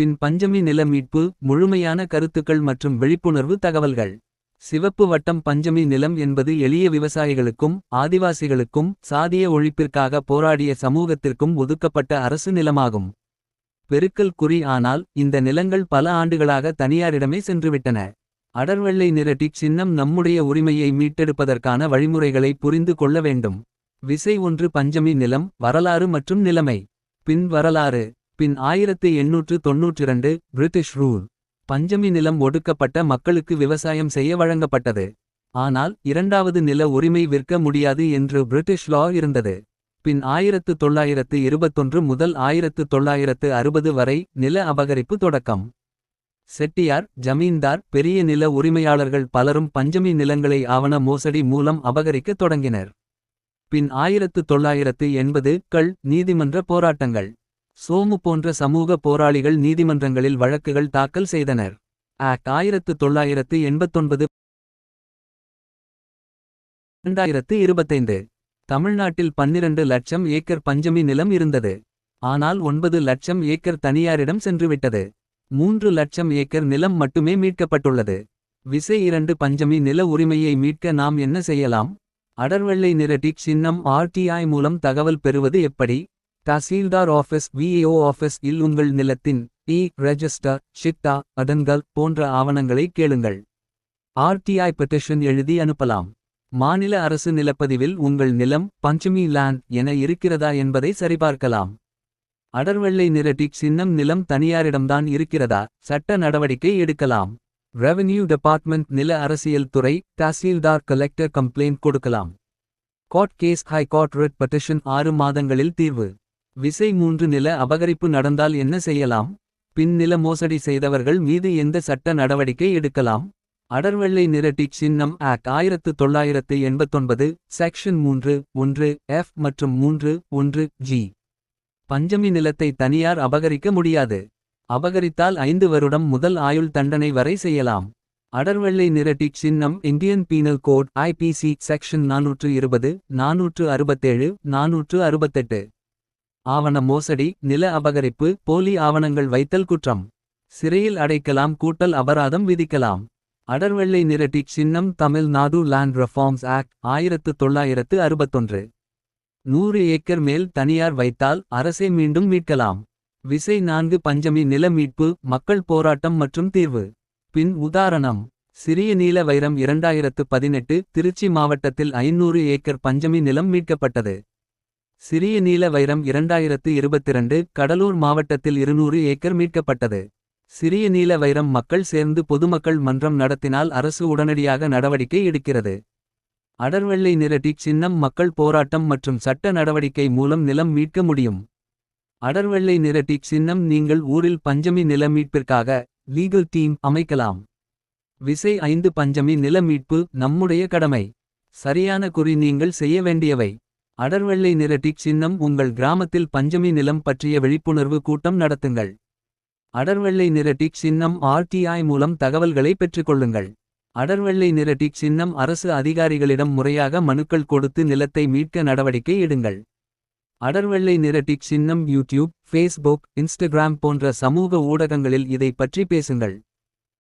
பின் பஞ்சமி நில மீட்பு முழுமையான கருத்துக்கள் மற்றும் விழிப்புணர்வு தகவல்கள். சிவப்பு வட்டம் பஞ்சமி நிலம் என்பது எளிய விவசாயிகளுக்கும் ஆதிவாசிகளுக்கும் சாதிய ஒழிப்பிற்காக போராடிய சமூகத்திற்கும் ஒதுக்கப்பட்ட அரசு நிலமாகும். பெருக்கல் குறி ஆனால் இந்த நிலங்கள் பல ஆண்டுகளாக தனியாரிடமே சென்றுவிட்டன. அடர்வெள்ளை நிரட்டி சின்னம் நம்முடைய உரிமையை மீட்டெடுப்பதற்கான வழிமுறைகளை புரிந்து கொள்ள வேண்டும். விசை ஒன்று பஞ்சமி நிலம் வரலாறு மற்றும் நிலைமை. பின் வரலாறு. பின் ஆயிரத்து எண்ணூற்று தொன்னூற்றிரண்டு பிரிட்டிஷ் ரூல். பஞ்சமி நிலம் ஒடுக்கப்பட்ட மக்களுக்கு விவசாயம் செய்ய வழங்கப்பட்டது. ஆனால் இரண்டாவது நில உரிமை விற்க முடியாது என்று பிரிட்டிஷ் லா இருந்தது. பின் ஆயிரத்து தொள்ளாயிரத்து இருபத்தொன்று முதல் ஆயிரத்து தொள்ளாயிரத்து அறுபது வரை நில அபகரிப்பு தொடக்கம். செட்டியார் ஜமீன்தார் பெரிய நில உரிமையாளர்கள் பலரும் பஞ்சமி நிலங்களை ஆவண மோசடி மூலம் அபகரிக்கத் தொடங்கினர். பின் ஆயிரத்து தொள்ளாயிரத்து எண்பது கள் நீதிமன்ற போராட்டங்கள். சோமு போன்ற சமூக போராளிகள் நீதிமன்றங்களில் வழக்குகள் தாக்கல் செய்தனர். ஆக்ட் ஆயிரத்து தொள்ளாயிரத்து எண்பத்தொன்பது இரண்டாயிரத்து இருபத்தைந்து. தமிழ்நாட்டில் பன்னிரண்டு லட்சம் ஏக்கர் பஞ்சமி நிலம் இருந்தது. ஆனால் ஒன்பது லட்சம் ஏக்கர் தனியாரிடம் சென்றுவிட்டது. மூன்று லட்சம் ஏக்கர் நிலம் மட்டுமே மீட்கப்பட்டுள்ளது. விசை இரண்டு பஞ்சமி நில உரிமையை மீட்க நாம் என்ன செய்யலாம்? அடர்வெள்ளை நிற டிக் சின்னம் ஆர்டிஐ மூலம் தகவல் பெறுவது எப்படி? தசீல்தார் ஆஃபீஸ் விஏஓ ஆஃபீஸ் இல் உங்கள் நிலத்தின் இ ரெஜிஸ்டர் ஷிட்டா அடன்கள் போன்ற ஆவணங்களை கேளுங்கள். ஆர்டிஐ பெட்டிஷன் எழுதி அனுப்பலாம். மாநில அரசு நிலப்பதிவில் உங்கள் நிலம் பஞ்சமி லேண்ட் என இருக்கிறதா என்பதை சரிபார்க்கலாம். அடர்வெள்ளை நிரட்டி சின்னம் நிலம் தனியாரிடம்தான் இருக்கிறதா? சட்ட நடவடிக்கை எடுக்கலாம். ரெவென்யூ டிபார்ட்மெண்ட் நில அரசியல் துறை தஹசீல்தார் கலெக்டர் கம்ப்ளைண்ட் கொடுக்கலாம். Court case high writ petition ஆறு மாதங்களில் தீர்வு. விசை மூன்று நில அபகரிப்பு நடந்தால் என்ன செய்யலாம்? பின் நில மோசடி செய்தவர்கள் மீது எந்த சட்ட நடவடிக்கை எடுக்கலாம்? அடர்வெள்ளை நிற சின்னம் ஆக்ட் ஆயிரத்து தொள்ளாயிரத்து எண்பத்தொன்பது செக்ஷன் மூன்று ஒன்று எஃப் மற்றும் மூன்று ஒன்று ஜி பஞ்சமி நிலத்தை தனியார் அபகரிக்க முடியாது. அபகரித்தால் ஐந்து வருடம் முதல் ஆயுள் தண்டனை வரை செய்யலாம். அடர்வெள்ளை நிற சின்னம் Indian penal code IPC section நானூற்று இருபது நானூற்று அறுபத்தேழு நானூற்று அறுபத்தெட்டு. ஆவண மோசடி நில அபகரிப்பு போலி ஆவணங்கள் வைத்தல் குற்றம். சிறையில் அடைக்கலாம் கூட்டல் அபராதம் விதிக்கலாம். அடர்வெள்ளை நிரட்டி சின்னம் தமிழ்நாடு லேண்ட் ரெஃபார்ம்ஸ் ஆக்ட் ஆயிரத்து தொள்ளாயிரத்து அறுபத்தொன்று. நூறு ஏக்கர் மேல் தனியார் வைத்தால் அரசே மீண்டும் மீட்கலாம். விசை நான்கு பஞ்சமி நில மீட்பு மக்கள் போராட்டம் மற்றும் தீர்வு. பின் உதாரணம் சிறிய நீல வைரம் இரண்டாயிரத்து பதினெட்டு திருச்சி மாவட்டத்தில் ஐநூறு ஏக்கர் பஞ்சமி நிலம் மீட்கப்பட்டது. சிறிய நீல வைரம் இரண்டாயிரத்து இருபத்திரண்டு கடலூர் மாவட்டத்தில் இருநூறு ஏக்கர் மீட்கப்பட்டது. சிறிய நீல வைரம் மக்கள் சேர்ந்து பொதுமக்கள் மன்றம் நடத்தினால் அரசு உடனடியாக நடவடிக்கை எடுக்கிறது. அடர்வெள்ளை நிரட்டி சின்னம் மக்கள் போராட்டம் மற்றும் சட்ட நடவடிக்கை மூலம் நிலம் மீட்க முடியும். அடர்வெள்ளை நிரட்டி சின்னம் நீங்கள் ஊரில் பஞ்சமி நில மீட்பிற்காக லீகல் டீம் அமைக்கலாம். விசை ஐந்து பஞ்சமி நில மீட்பு நம்முடைய கடமை. சரியான குறி நீங்கள் செய்ய வேண்டியவை. அடர்வெள்ளை நிற டிக் சின்னம் உங்கள் கிராமத்தில் பஞ்சமி நிலம் பற்றிய விழிப்புணர்வு கூட்டம் நடத்துங்கள். அடர்வெள்ளை நிற டிக் சின்னம் ஆர்டிஐ மூலம் தகவல்களை பெற்றுக்கொள்ளுங்கள். அடர்வெள்ளை நிற டிக் சின்னம் அரசு அதிகாரிகளிடம் முறையாக மனுக்கள் கொடுத்து நிலத்தை மீட்க நடவடிக்கை எடுங்கள். அடர்வெள்ளை நிற டிக் சின்னம் யூடியூப் ஃபேஸ்புக் இன்ஸ்டாகிராம் போன்ற சமூக ஊடகங்களில் இதை பற்றி பேசுங்கள்.